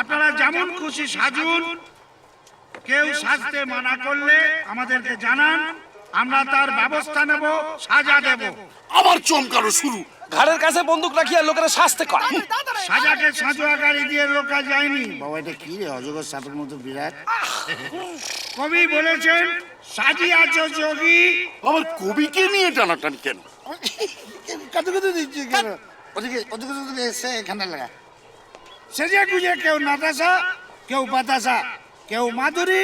আপনারা যেমন খুশি সাজুন কেউ সাজতে মানা করলে আমাদেরকে জানান আমরা তার ব্যবস্থা নেব সাজা দেব। আবার চমকানো শুরু। ঘাড়ের কাছে বন্দুক রাখিয়া লোকেরা শাস্তে কর। সাজাকে সাজুয়া গাড়ি দিয়ে রোকা যায়নি। বাবা এটা কি রে? অজগর সাপের মতো বিরাট। কবি বলেছেন সাজি আছো যোগী। আবার কবিকে নিয়ে টানাটানি কেন? কত কত দিচ্ছি কেন? ওদিকে ওদিকে এসে এখানে লাগা। সেজে গুজে কেউ নাতাসা কেউ বাতাসা কেউ মাধুরী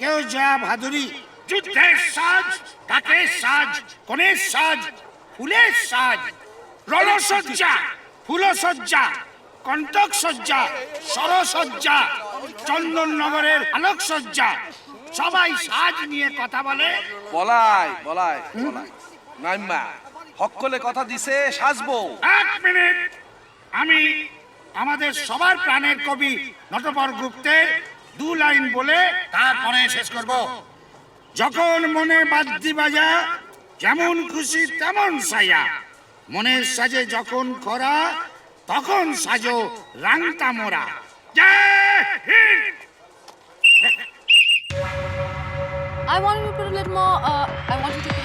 কেউ জয়া ভাদুরী যুদ্ধের সাজ কাকের সাজ কনের সাজ ফুলের সাজ। রণসজ্জা ফুলসজ্জা কণ্টক সজ্জা সরসজ্জা চন্দননগরের আলোকসজ্জা। সবাই সাজ নিয়ে কথা বলে। বলাই বলাই বলাই। নাইমা হকলে কথা দিছে সাজবো। এক মিনিট আমি আমাদের সবার প্রাণের কবি নটবর গুপ্তের দু লাইন বলে তারপরে শেষ করব। যখন মনে বাদ্যি বাজা যেমন খুশি তেমন সাজা মনের সাজে যখন খরা তখন সাজো রাংতা মোরা। জয় I want you to put a little more. Uh, I want you to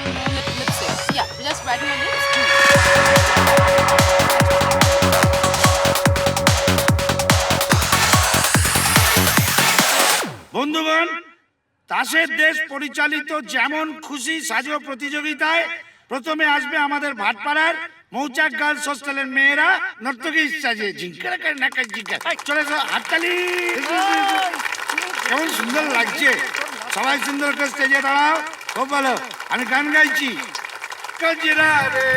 বন্ধুগণ, তাসের দেশ পরিচালিত যেমন খুশি সাজো প্রতিযোগিতায় প্রথমে আসবে আমাদের ভাটপাড়ার মৌচাক গার্লস হোস্টেলের মেয়েরা। নর্তকী সাজে ঝিঙ্কারা করে নাকা ঝিঙ্কা চলে হাততালি। কেমন সুন্দর লাগছে। সবাই সুন্দর করে স্টেজে দাঁড়াও। খুব ভালো। আমি গান গাইছি। কজরা রে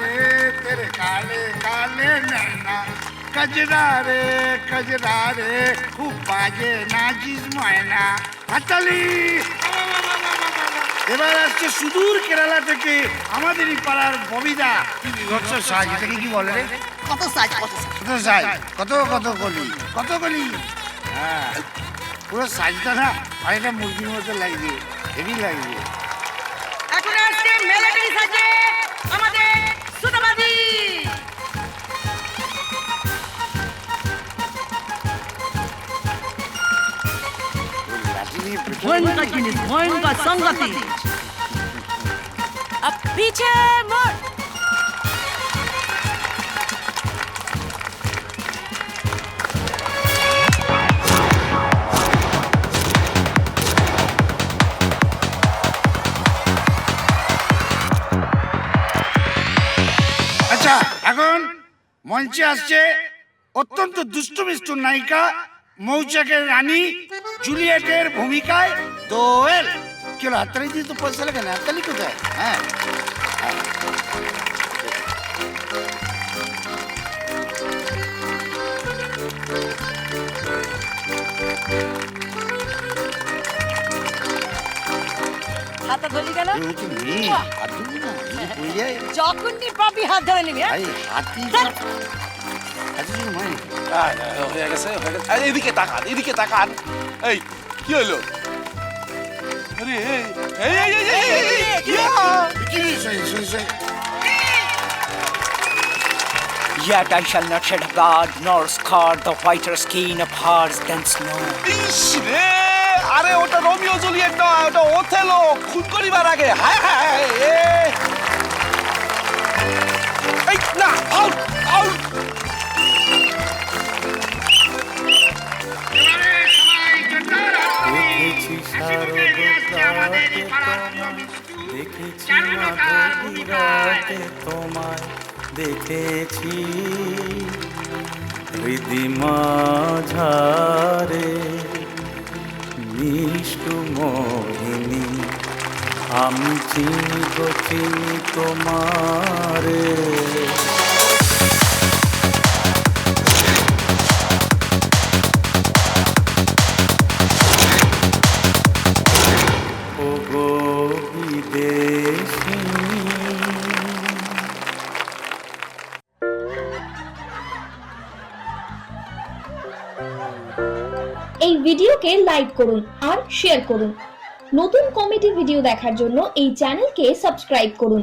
রে, তেরে কালে কালে নैना কজরা রে কজরা রে খুব বাজে নাচিস ময়না হাততালি এবার আসছে সুদূর কেরালা থেকে আমাদেরই পাড়ার ববিদা কত সাজ এটাকে কি বলে রে? কত সাজ কত সাজ? কত সাজ? কত কত গলি কত গলি হ্যাঁ। পুরো সাজটা না অনেকটা মুরগির মতো লাগবে হেভি লাগবে এখন আসছে মেলাটারি সাজে। ভয়ঙ্কর জিনিস ভয়ঙ্কর সংগতি পিছে মোড় আচ্ছা এখন মঞ্চে আসছে অত্যন্ত দুষ্টমিষ্ট নায়িকা মৌচাকের রানী জুলিয়েটের ভূমিকায় দোয়েল কি হলো হাততালি দিয়ে তো পয়সা লাগে না হাততালি কোথায় হ্যাঁ হাতে ধরলি কেন এ হচ্ছে মেয়ে হাত ধরবি না এই পড়ে যায় যখনই পাবি হাত ধরে নিবি হ্যাঁ? ভাই হাতি মাই আয়, আয়, হয়ে গেছে হয়ে গেছে। এদিকে তাকান এদিকে তাকান এই কি হইল আরে এই এই এই এই, ইয়া! কি Yet I shall not shed blood nor scar the whiter skin of hearts than snow. আরে ওটা রোমিও জুলিয়েট নয় ওটা ওথেলো। খুন করিবার আগে। হায় হায় চারুলতার ভূমিকায়। তোমায় দেখেছি হৃদি মাঝারে মিষ্টু মোহিনী আমি চিনি গো চিনি তোমারে এই ভিডিওকে লাইক করুন আর শেয়ার করুন। নতুন কমেডি ভিডিও দেখার জন্য এই চ্যানেলকে সাবস্ক্রাইব করুন।